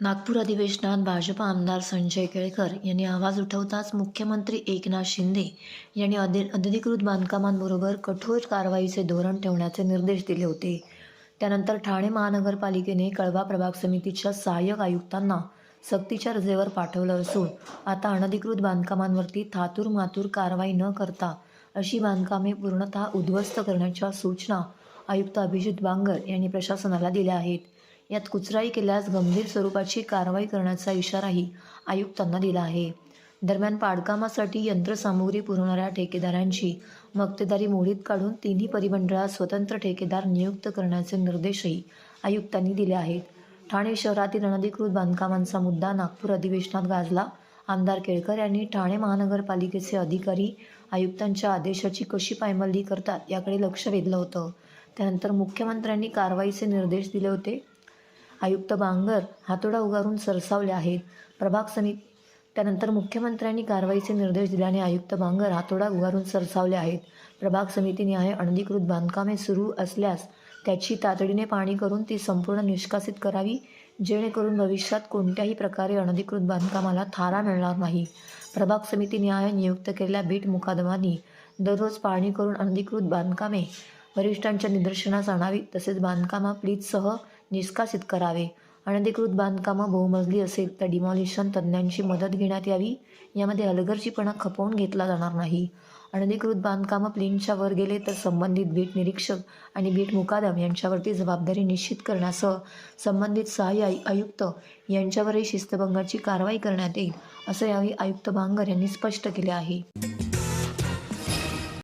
नागपूर अधिवेशनात भाजपा आमदार संजय केळकर यांनी आवाज उठवताच मुख्यमंत्री एकनाथ शिंदे यांनी अधि अनधिकृत बांधकामांबरोबर कठोर कारवाईचे धोरण ठेवण्याचे निर्देश दिले होते. त्यानंतर ठाणे महानगरपालिकेने कळवा प्रभाग समितीच्या सहाय्यक आयुक्तांना सक्तीच्या रजेवर पाठवलं असून आता अनधिकृत बांधकामांवरती थातूर मातूर कारवाई न करता अशी बांधकामे पूर्णतः उद्ध्वस्त करण्याच्या सूचना आयुक्त अभिजित बांगर यांनी प्रशासनाला दिल्या आहेत. यात कुचराई केल्यास गंभीर स्वरूपाची कारवाई करण्याचा इशाराही आयुक्तांना दिला आहे. दरम्यान पाडकामासाठी यंत्रसामुग्री पुरवणाऱ्या ठेकेदारांची मक्तेदारी मोडीत काढून तिन्ही परिमंडळात स्वतंत्र ठेकेदार नियुक्त करण्याचे निर्देशही आयुक्तांनी दिले आहेत. ठाणे शहरातील अनधिकृत बांधकामांचा मुद्दा नागपूर अधिवेशनात गाजला. आमदार केळकर यांनी ठाणे महानगरपालिकेचे अधिकारी आयुक्तांच्या आदेशाची कशी पायमल्ली करतात याकडे लक्ष वेधलं होतं. त्यानंतर मुख्यमंत्र्यांनी कारवाईचे निर्देश दिले होते. आयुक्त बांगर हातोडा उगारून सरसावले आहेत. प्रभाग समिती त्यानंतर मुख्यमंत्र्यांनी कारवाईचे निर्देश दिल्याने आयुक्त बांगर हातोडा उगारून सरसावले आहेत. प्रभाग समितीने अनधिकृत बांधकामे सुरू असल्यास त्याची तातडीने पाणी करून ती संपूर्ण निष्कासित करावी जेणेकरून भविष्यात कोणत्याही प्रकारे अनधिकृत बांधकामाला थारा मिळणार नाही. प्रभाग समिती न्याय नियुक्त केलेल्या बीट मुकादमांनी दररोज पाहणी करून अनधिकृत बांधकामे वरिष्ठांच्या निदर्शनास आणावी तसेच बांधकामा प्लीजसह निष्कासित करावे. अनधिकृत बांधकामं बहुमजली असेल तर डिमॉलिशन तज्ज्ञांची मदत घेण्यात यावी. यामध्ये हलगर्जीपणा खपवून घेतला जाणार नाही. अनधिकृत बांधकामं प्लेनच्या वर गेले तर संबंधित बीट निरीक्षक आणि बीट मुकादम यांच्यावरती जबाबदारी निश्चित करण्यासह संबंधित सहाय्य आयुक्त यांच्यावरही शिस्तभंगाची कारवाई करण्यात येईल असं यावेळी आयुक्त बांगर यांनी स्पष्ट केले आहे.